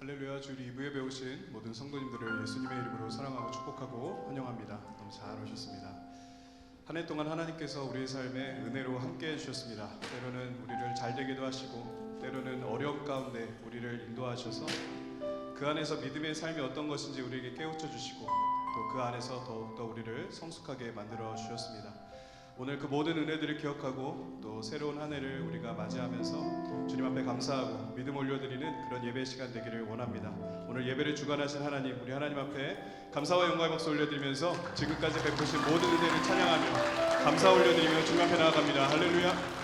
할렐루야 주일 2부에 배우신 모든 성도님들을 예수님의 이름으로 사랑하고 축복하고 환영합니다. 너무 잘 오셨습니다. 한 해 동안 하나님께서 우리의 삶에 은혜로 함께 해주셨습니다. 때로는 우리를 잘 되게도 하시고 때로는 어려움 가운데 우리를 인도하셔서 그 안에서 믿음의 삶이 어떤 것인지 우리에게 깨우쳐 주시고 또 그 안에서 더욱더 우리를 성숙하게 만들어 주셨습니다. 오늘 그 모든 은혜들을 기억하고 또 새로운 한 해를 우리가 맞이하면서 주님 앞에 감사하고 믿음 올려드리는 그런 예배 시간 되기를 원합니다. 오늘 예배를 주관하신 하나님, 우리 하나님 앞에 감사와 영광의 박수 올려드리면서 지금까지 베푸신 모든 은혜를 찬양하며 감사 올려드리며 주님 앞에 나아갑니다. 할렐루야.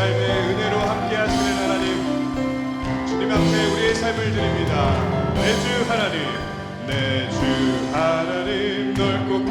삶에 은혜로 함께 하시는 하나님 주님 앞에 우리의 삶을 드립니다. 내 주 하나님 내 주 하나님 넓고 큰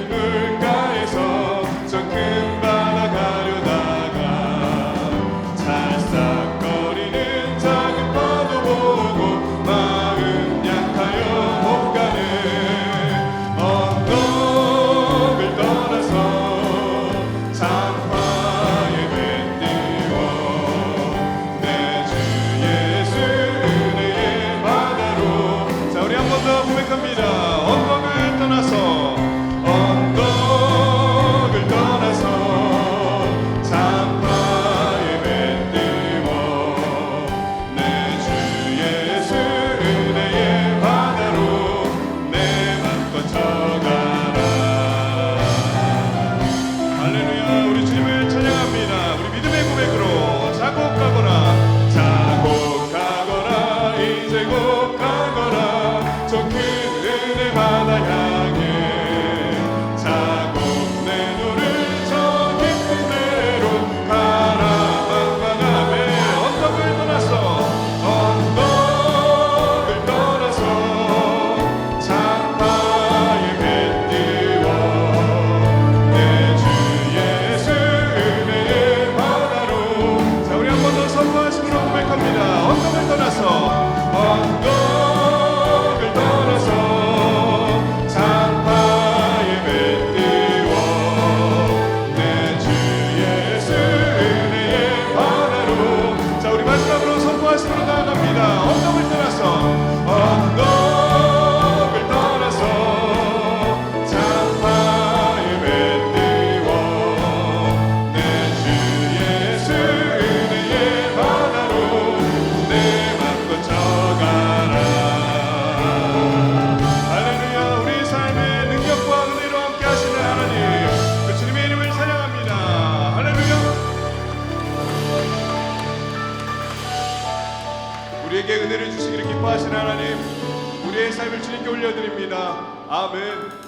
얕은 우리 주님을 찬양합니다. 우리 믿음의 고백으로 자곡하거 우리에게 은혜를 주시기를 기뻐하시는 하나님 우리의 삶을 주님께 올려드립니다 아멘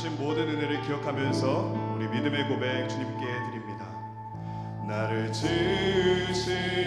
주신 모든 은혜를 기억하면서 우리 믿음의 고백 주님께 드립니다. 나를 지으신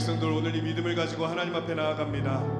백성들 오늘 이 믿음을 가지고 하나님 앞에 나아갑니다.